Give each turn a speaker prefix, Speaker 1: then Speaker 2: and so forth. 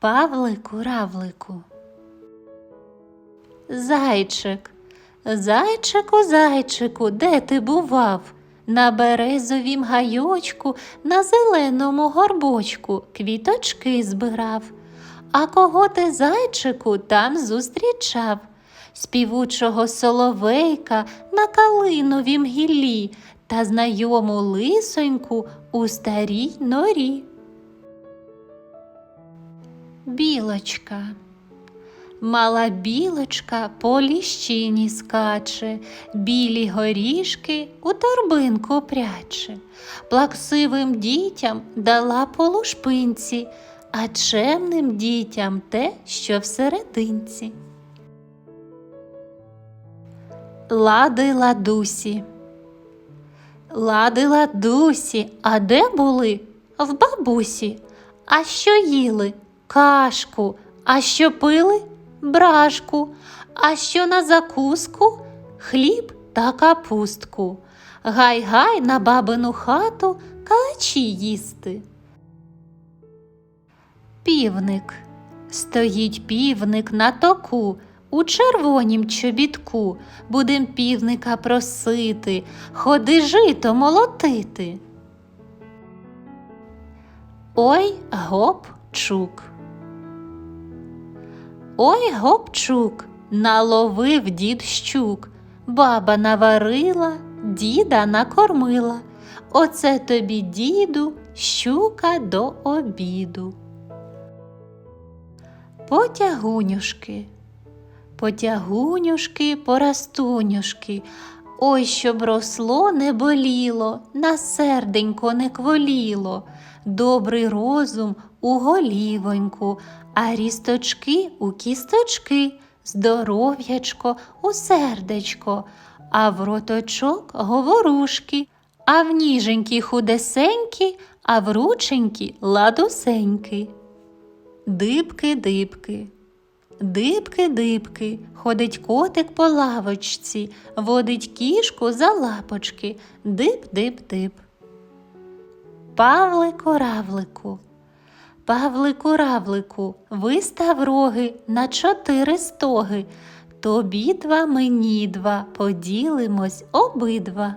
Speaker 1: Павлику равлику. Зайчик, зайчику, зайчику, де ти бував? На березовім гайочку, на зеленому горбочку квіточки збирав. А кого ти, зайчику, там зустрічав? Співучого соловейка на калиновім гіллі та знайому лисоньку у старій норі. Білочка. Мала білочка по ліщині скаче, білі горішки у торбинку пряче, плаксивим дітям дала по лушпинці, а чемним дітям те, що всерединці. Лади ладусі. Лади ладусі, а де були? В бабусі. А що їли? Кашку, а що пили? Брашку, а що на закуску? Хліб та капустку. Гай-гай на бабину хату калачі їсти. Півник. Стоїть півник на току, у червонім чобітку. Будем півника просити, ходи жито молотити. Ой гоп чук. Ой гопчук, наловив дід щук, баба наварила, діда накормила. Оце тобі, діду, щука до обіду. Потягунюшки, потягунюшки, порастунюшки, ой, щоб росло не боліло, на серденько не кволіло, добрий розум у голівоньку, а рісточки у кісточки, здоров'ячко у сердечко, а в роточок говорушки, а в ніженькі худесенькі, а в рученькі ладусенькі. Дибки-дибки. Дибки-дибки, ходить котик по лавочці, водить кішку за лапочки, диб-диб-диб. Павлику равлику. Павлику равлику, вистав роги на чотири стоги. Тобі два, мені два, поділимось обидва.